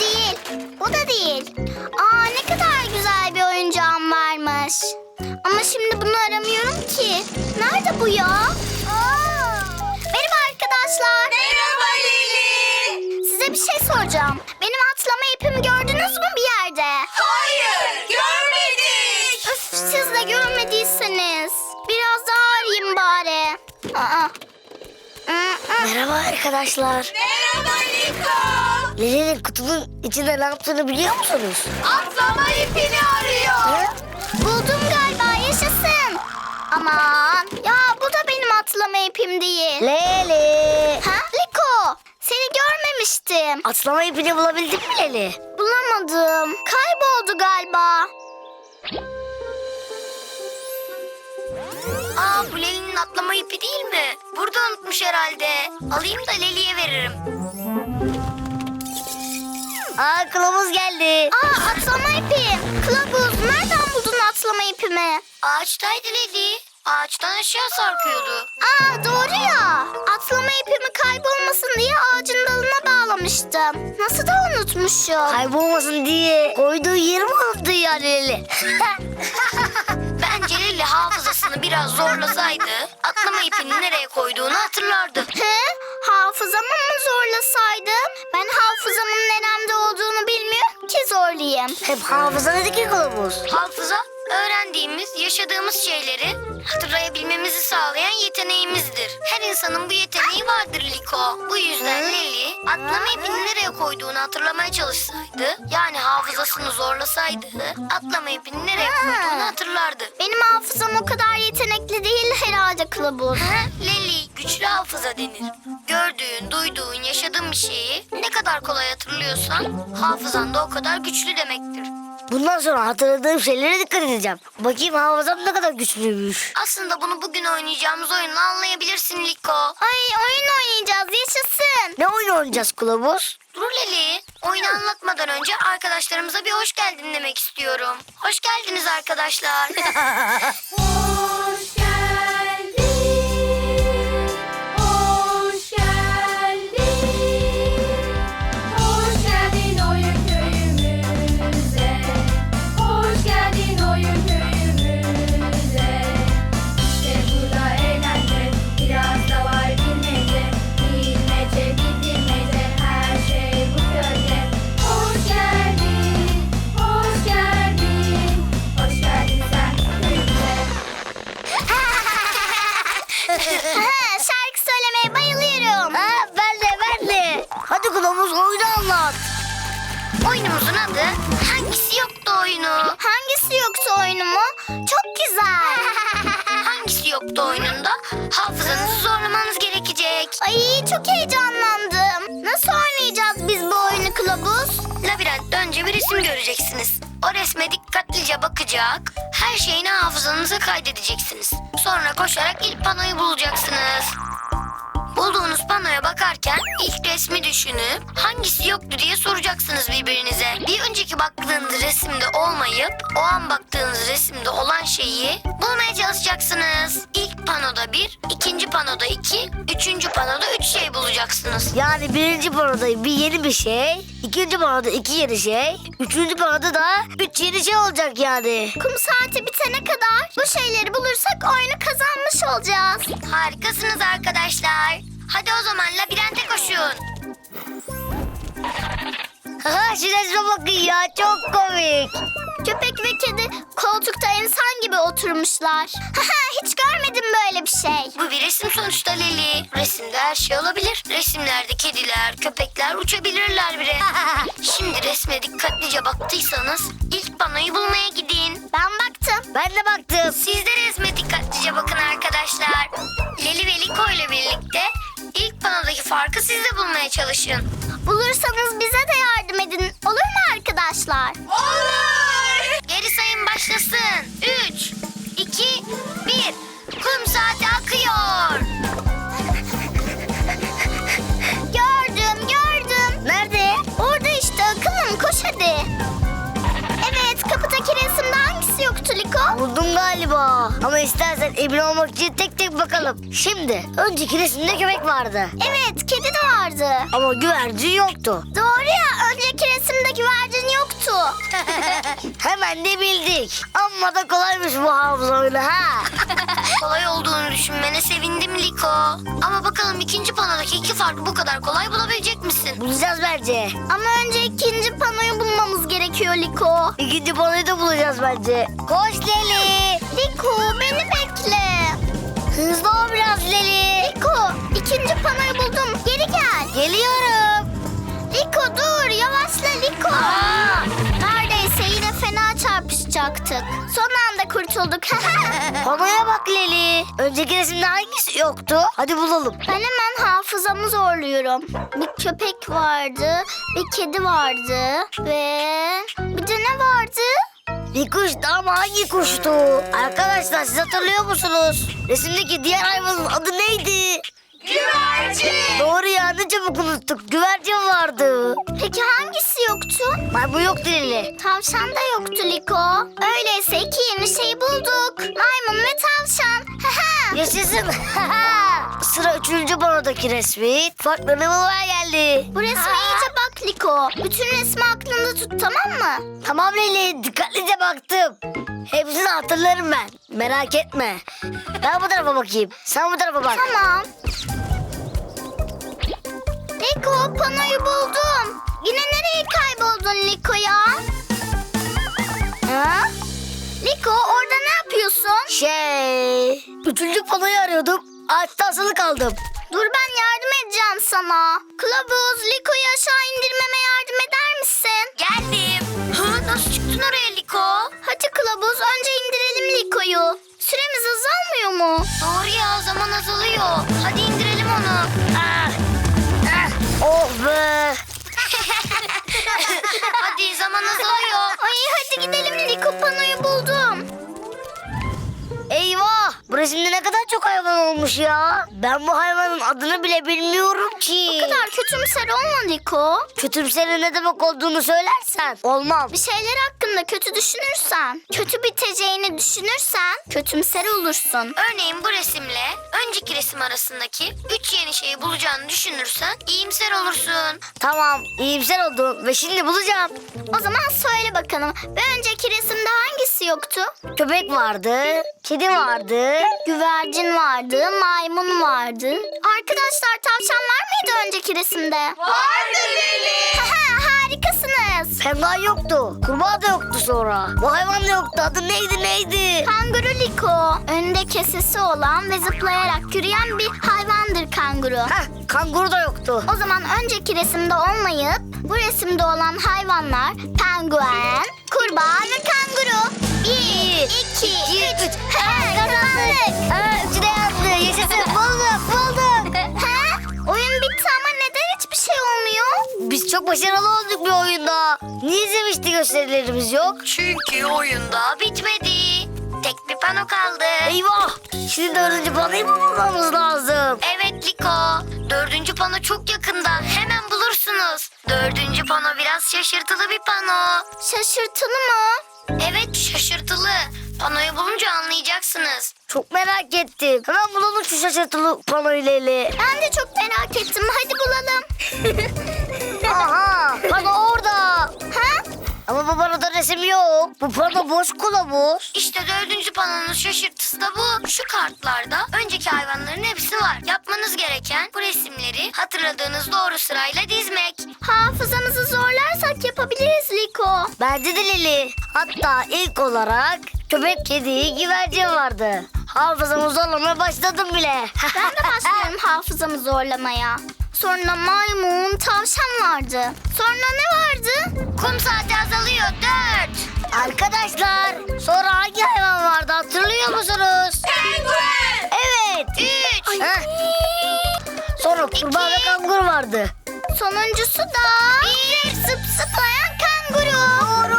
Değil. Bu da değil. Aa ne kadar güzel bir oyuncağım varmış. Ama şimdi bunu aramıyorum ki. Nerede bu ya? Aa! Merhaba arkadaşlar. Merhaba Lili. Size bir şey soracağım. Benim atlama ipimi gördünüz mü bir yerde? Hayır görmedik. Öf siz de görmediyseniz. Biraz daha arayayım bari. Aa. Merhaba arkadaşlar. Merhaba Liko. Lili'nin kutunun içinde ne yaptığını biliyor musunuz? Atlama ipini arıyor. Buldum galiba yaşasın. Aman ya bu da benim atlama ipim değil. Leli. Ha Liko seni görmemiştim. Atlama ipini bulabildin mi Leli? Bulamadım. Kayboldu galiba. Aa bu Leli'nin atlama ipi değil mi? Burada unutmuş herhalde. Alayım da Leli'ye veririm. Aa kılavuz geldi. Aa atlama ipim. Kılavuz nereden buldun atlama ipimi? Ağaçtaydı Leli. Ağaçtan aşağı sarkıyordu. Aa doğru ya. Atlama ipimi kaybolmasın diye ağacın dalına bağlamıştım. Nasıl da unutmuşum. Kaybolmasın diye koyduğu yeri mi unuttu yani Leli? Leli hafızasını biraz zorlasaydı atlama ipini nereye koyduğunu hatırlardı. He? Hafızamı mı zorlasaydım? Ben hafızamın neremde olduğunu bilmiyorum ki zorlayayım. Hep hafıza dedi ki kılavuz. Hafıza öğrendiğimiz, yaşadığımız şeyleri hatırlayabilmemizi sağlayan yeteneğimizdir. Her insanın bu yeteneği vardır Liko. Bu yüzden Leli atlama ipini nereye koyduğunu hatırlamaya çalışsaydı, yani hafızasını zorlasaydı, atlama ipini nereye koyduğunu hatırlardı. Benim hafızam o kadar yetenekli değil herhalde kılavuz. Leli güçlü hafıza denir. Gördüğün, duyduğun, yaşadığın bir şeyi ne kadar kolay hatırlıyorsan hafızan da o kadar güçlü demektir. Bundan sonra hatırladığım şeylere dikkat edeceğim. Bakayım hafızam ne kadar güçlüymüş. Aslında bunu bugün oynayacağımız oyunla anlayabilirsin Liko. Ay oyun oynayacağız yaşasın. Ne oyun oynayacağız kılavuz? Dur Leli, oyunu anlatmadan önce arkadaşlarımıza bir hoş geldin demek istiyorum. Hoş geldiniz arkadaşlar. Labirentte önce bir resim göreceksiniz. O resme dikkatlice bakacak, her şeyini hafızanıza kaydedeceksiniz. Sonra koşarak ilk panoyu bulacaksınız. Bulduğunuz panoya bakarken ilk resmi düşünüp hangisi yoktu diye soracaksınız birbirinize. Bir önceki baktığınız resimde olmayıp o an baktığınız resimde olan şeyi bulmaya çalışacaksınız. İlk panoda bir, ikinci panoda iki, üçüncü panoda üç şey bulacaksınız. Yani birinci panoda bir yeni bir şey, ikinci panoda iki yeni şey, üçüncü panoda da üç yeni şey olacak yani. Kum saati bitene kadar bu şeyleri bulursak oyunu kazanmış olacağız. Harikasınız arkadaşlar. Hadi o zaman labirente koşun. Resme bakın ya çok komik. Köpek ve kedi koltukta insan gibi oturmuşlar. Hiç görmedim böyle bir şey. Bu bir resim sonuçta Leli. Resimde her şey olabilir. Resimlerde kediler, köpekler uçabilirler bile. Şimdi resme dikkatlice baktıysanız ilk panoyu bulmaya gidin. Ben baktım. Ben de baktım. Siz de resme dikkatlice bakın arkadaşlar. Panodaki farkı siz de bulmaya çalışın. Bulursanız bize de yardım edin. Olur mu arkadaşlar? Olur. Geri sayım başlasın. 3, 2, 1. Kum saati akıyor. Gördüm, gördüm. Nerede? Orada işte akıllım koş hadi. Evet kapıdaki resimde Liko? Buldum buldum galiba. Ama istersen emin olmak için tek tek bakalım. Şimdi önceki resimde köpek vardı. Evet kedi de vardı. Ama güvercin yoktu. Doğru ya önceki resimde güvercin yoktu. Hemen de bildik. Amma da kolaymış bu hafıza oyunu ha. Kolay olduğunu düşünmene sevindim Liko. Ama bakalım ikinci panodaki iki farkı bu kadar kolay bulabilecek misin? Bulacağız bence. Ama önce ikinci panoyu bulmamız gerekiyor Liko. İkinci panoyu da bulacağız bence. Koş Leli. Liko beni bekle. Hızlı ol biraz Leli. Liko ikinci panoyu buldum. Geri gel. Geliyorum. Liko dur yavaşla çarpışacaktık. Son anda kurtulduk. Panoya bak Leli. Önceki resimde hangisi yoktu? Hadi bulalım. ben hemen hafızamı zorluyorum. Bir köpek vardı, bir kedi vardı ve bir de ne vardı? Bir kuştu ama hangi kuştu? Arkadaşlar siz hatırlıyor musunuz? Resimdeki diğer hayvanın adı neydi? Güvercin. Doğru ya ne çabuk unuttuk. Güvercin vardı. Peki hangisi yoktu? Maymun yoktu Leli. Tavşan da yoktu Liko. Öyleyse iki yeni şey bulduk. Maymun ve tavşan. Yaşasın. Sıra üçüncü panodaki resmi. Farklarını bulmaya geldi. Bu resme iyice bak Liko. Bütün resmi aklında tut tamam mı? Tamam Leli dikkatlice baktım. Hepsini hatırlarım ben. Merak etme. Ben bu tarafa bakayım. Sen bu tarafa bak. Tamam. Liko panoyu buldum. Yine nereye kayboldun Liko ya? Ha? Liko orada ne yapıyorsun? Şey... Üçüncü panoyu arıyordum. Ağaçta asılı kaldım. Dur ben yardım edeceğim sana. Kılavuz Liko'yu aşağı indirmeme yardım eder misin? Geldim. Hı, nasıl çıktın oraya Liko? Hadi kılavuz önce indirelim Liko'yu. Süremiz azalmıyor mu? Doğru ya zaman azalıyor. Hadi indirelim onu. Ah, ah, oh be. Hadi zaman azalıyor. Ay hadi gidelim Liko panoyu buldum. Bu resimde ne kadar çok hayvan olmuş ya. Ben bu hayvanın adını bile bilmiyorum ki. Bu kadar kötümser olma Liko. Kötümserin ne demek olduğunu söylersen olmam. Bir şeyler hakkında kötü düşünürsen, kötü biteceğini düşünürsen kötümser olursun. Örneğin bu resimle önceki resim arasındaki üç yeni şeyi bulacağını düşünürsen iyimser olursun. Tamam, iyimser oldum ve şimdi bulacağım. O zaman söyle bakalım. Bir önceki resimde hangisi yoktu? Köpek vardı, kedi vardı. Güvercin vardı, maymun vardı. Arkadaşlar tavşan var mıydı önceki resimde? Vardı Leli. Harikasınız. Penguen yoktu, kurbağa da yoktu sonra. Bu hayvan da yoktu, adı neydi neydi? Kanguru Liko. Önünde kesesi olan ve zıplayarak yürüyen bir hayvandır kanguru. Heh, kanguru da yoktu. O zaman önceki resimde olmayıp bu resimde olan hayvanlar penguen, kurbağa ve kanguru. Bir, iki, üç. Ha, kazandık. Ha, üçü de yandı, yaşasın, bulduk, bulduk. Ha? Oyun bitti ama neden hiçbir şey olmuyor? Biz çok başarılı olduk bir oyunda. Niye izlemişti gösterilerimiz yok? Çünkü oyunda bitmedi. Tek bir pano kaldı. Eyvah! Şimdi dördüncü panoyu mu bulmamız lazım? Evet Liko. Dördüncü pano çok yakında. Hemen bulursunuz. Dördüncü pano biraz şaşırtılı bir pano. Şaşırtılı mı? Evet şaşırtılı. Panoyu bulunca anlayacaksınız. Çok merak ettim. Hemen bulalım şu şaşırtılı panoyu Leli. Ben de çok merak ettim. Hadi bulalım. Aha! Pano orada. ha? Ama bu panoda resim yok. Bu pano boş kılavuz. İşte dördüncü panonun şaşırtısı da bu. Şu kartlarda önceki hayvanların hepsi var. Yapmanız gereken bu resimleri hatırladığınız doğru sırayla dizmek. Hafızamızı zorlarsak yapabiliriz Liko. Bence de Leli. Hatta ilk olarak köpek, kedi, güvercin vardı. Hafızamı zorlamaya başladım bile. Ben de başlıyorum hafızamı zorlamaya. Sonra maymun, tavşan vardı. Sonra ne vardı? Kum saati azalıyor. Dört. Arkadaşlar sonra hangi hayvan vardı hatırlıyor musunuz? Penguen. Evet. Üç. Heh. Sonra kurbağa ve kanguru vardı. Sonuncusu da... Bir zıp zıplayan kanguru. Doğru.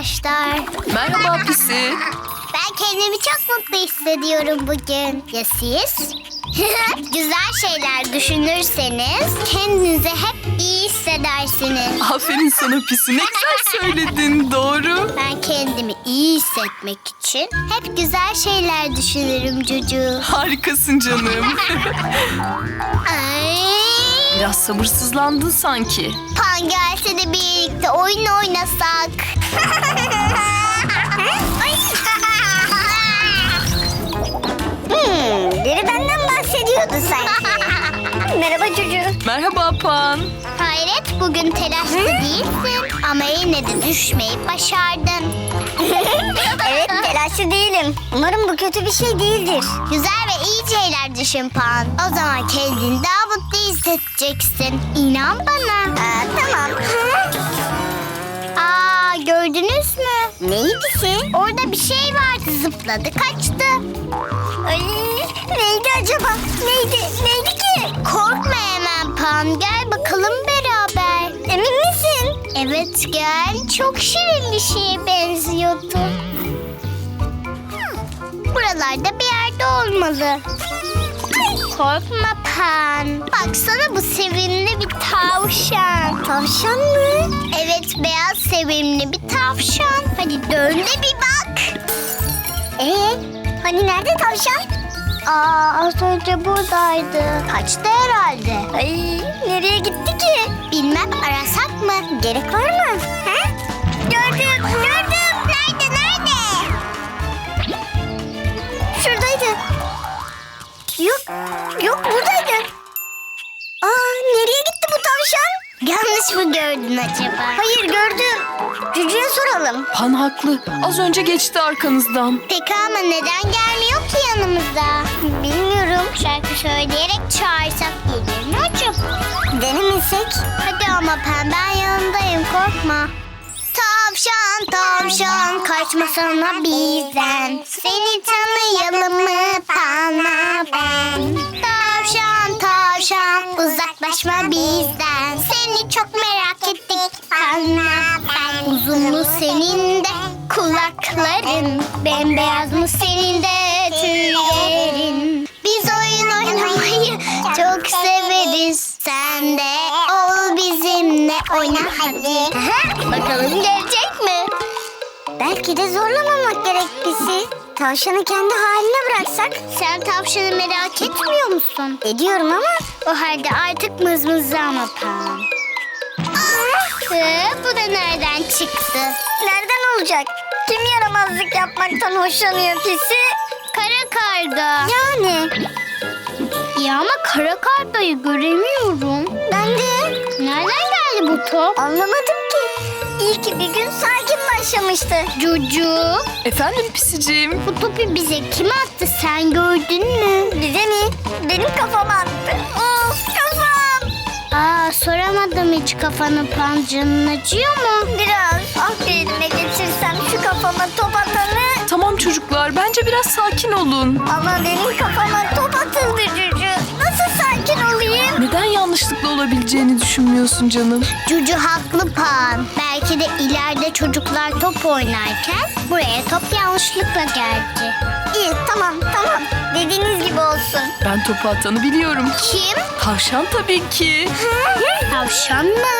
Arkadaşlar. Merhaba Pisi. Ben kendimi çok mutlu hissediyorum bugün. Ya siz? Güzel şeyler düşünürseniz kendinizi hep iyi hissedersiniz. Aferin sana Pisi. Ne güzel söyledin. Doğru. Ben kendimi iyi hissetmek için hep güzel şeyler düşünürüm Cucu. Harikasın canım. Ay. Biraz sabırsızlandın sanki. Pan gelse de birlikte oyun oynasak. Hmm, biri benden bahsediyordu sanki. Merhaba çocuğum. Merhaba Pan. Hayret bugün telaşlı değilsin ama yine de düşmeyi başardın. Evet telaşlı değilim. Umarım bu kötü bir şey değildir. Güzel ve iyi şeyler düşün Pan. O zaman kendini daha mutlu hissedeceksin. İnan bana. Aa, tamam. Aa gördünüz mü? Neyi pisi? Orada bir şey vardı zıpladı kaçtı. Ay, neydi acaba? Neydi? Neydi ki? Korkma hemen Pan gel bakalım beraber. Emin misin? Evet gel çok şirin bir şeye benziyordu. Buralarda bir yerde olmalı. Korkma Pan. Baksana bu sevimli bir tavşan. Tavşan mı? Evet beyaz sevimli bir tavşan. Hadi dön de bir bak. Ee, hani nerede tavşan? Aa az önce buradaydı. Kaçtı herhalde. Ay, nereye gitti ki? Bilmem arasak mı? Gerek var mı? Ha? Gördüm, gördüm. Nerede nerede? Şuradaydı. Yok, yok buradaydı. Aa, nereye gitti bu tavşan? Yanlış mı gördün acaba? Hayır gördüm. Cücüye soralım. Pan haklı. Az önce geçti arkanızdan. Peki ama neden gelmiyor ki yanımıza? Bilmiyorum. Şarkı söyleyerek çağırsak gelir mi acaba? Denemesek? Hadi ama Pem ben yanındayım korkma. Tavşan tavşan kaçmasana bizden. Seni tanıyalım mı Pan'a ben? Tavşan tavşan uzaklaşma bizden. Seni çok merak ettik Pan'a ben. Uzun mu senin de kulakların? Bembeyaz mı senin de tüylerin? Biz oyun oynamayı çok severiz. Sen de ol bizimle oyna hadi. Bakalım gelecek mi? Belki de zorlamamak gerek bizi. Tavşanı kendi haline bıraksak. Sen tavşanı merak etmiyor musun? Ediyorum ama O halde artık mızmızlama Pam. Ee, bu da nereden çıktı? nereden olacak? Kim yaramazlık yapmaktan hoşlanıyor pisi? Kara karda. Yani Ya ama kara kardayı göremiyorum. ben de Nereden geldi bu top? anlamadım ki. İyi ki bir gün sakin başlamıştı. Cucu. Efendim Pisiciğim. Bu topu bize kim attı sen gördün mü? Bize mi? Benim kafama attı. Of kafam. Aa soramadım hiç kafanı Pam canın acıyor mu? Biraz ah bir elime geçirsem şu kafama top atanı. Biraz sakin olun. Ama benim kafama top atıldı Cücü. Nasıl sakin olayım? Neden yanlışlıkla olabileceğini düşünmüyorsun canım? Cucu haklı Pan. Belki de ileride çocuklar top oynarken buraya top yanlışlıkla geldi. İyi tamam tamam. Dediğiniz gibi olsun. Ben topu atanı biliyorum. Kim? Tavşan tabii ki. Tavşan mı?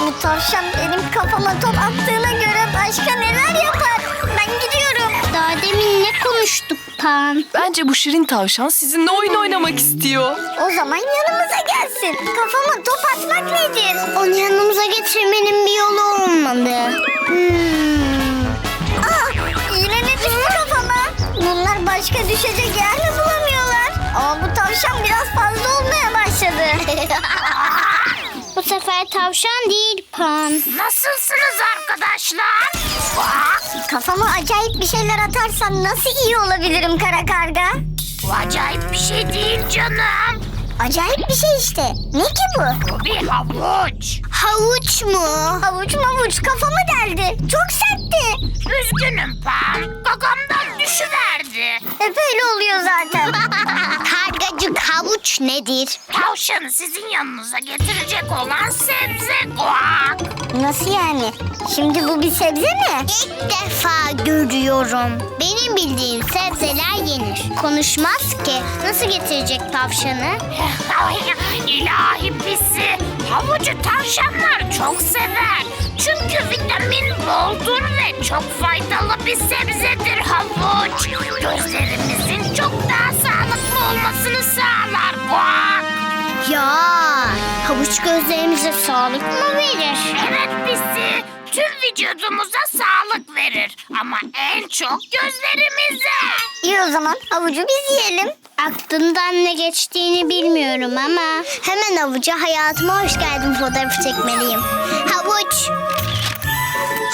Bu tavşan benim kafama top attığına göre başka neler yapar? Demin ne konuştuk Pan? Bence bu şirin tavşan sizinle oyun oynamak istiyor. O zaman yanımıza gelsin. Kafama top atmak nedir? Onu yanımıza getirmenin bir yolu olmalı. Hmm. Aa, yine ne düştü kafama? Bunlar başka düşecek yer mi bulamıyorlar? Ama bu tavşan biraz fazla olmaya başladı. Bu sefer tavşan değil Pan. Nasılsınız arkadaşlar? Kafama acayip bir şeyler atarsan nasıl iyi olabilirim kara karga? Bu acayip bir şey değil canım. Acayip bir şey işte. Ne ki bu? Bu bir havuç. Havuç mu? Havuç mavuç kafamı deldi. Çok sertti. Üzgünüm Pam. Gagamdan düşüverdi. Hep öyle oluyor zaten. Havuç Nedir? Tavşanı sizin yanınıza getirecek olan sebze guak. Nasıl yani? Şimdi bu bir sebze mi? İlk defa görüyorum. Benim bildiğim sebzeler yenir. Konuşmaz ki. Nasıl getirecek tavşanı? İlahi pisi. Havucu tavşanlar çok sever. Çünkü vitamin boldur ve çok faydalı bir sebzedir havuç. Gözlerimizin çok daha olmasını sağlar guak. Ya havuç gözlerimize sağlık mı verir? Evet pisi. Tüm vücudumuza sağlık verir. Ama en çok gözlerimize. İyi o zaman havucu biz yiyelim. Aklından ne geçtiğini bilmiyorum ama hemen havuca hayatıma hoş geldin fotoğrafı çekmeliyim. Havuç.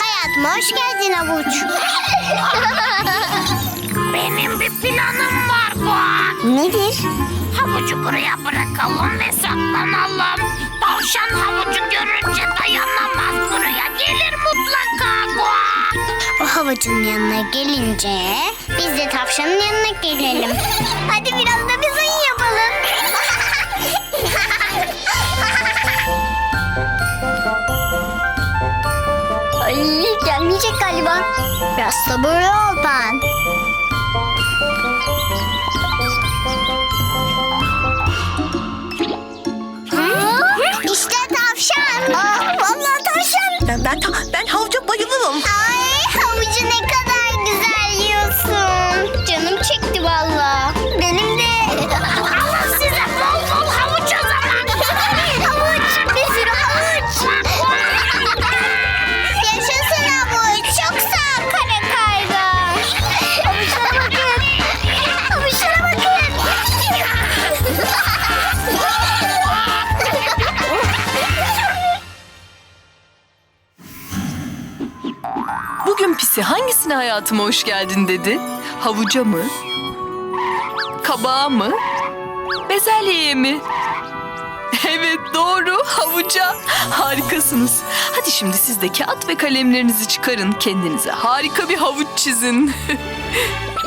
Hayatıma hoş geldin havuç. Nedir? Havucu buraya bırakalım ve saklanalım. Tavşan havucu görünce dayanamaz buraya gelir mutlaka guak. O havucun yanına gelince biz de tavşanın yanına gelelim. Hadi biraz da biz oyun yapalım. Ay gelmeyecek galiba. Biraz sabırlı ol ben. Pisi hangisine hayatıma hoş geldin dedi? Havuca mı? Kabağa mı? Bezelyeye mi? Evet doğru havuca. Harikasınız. Hadi şimdi siz de kağıt ve kalemlerinizi çıkarın. Kendinize harika bir havuç çizin.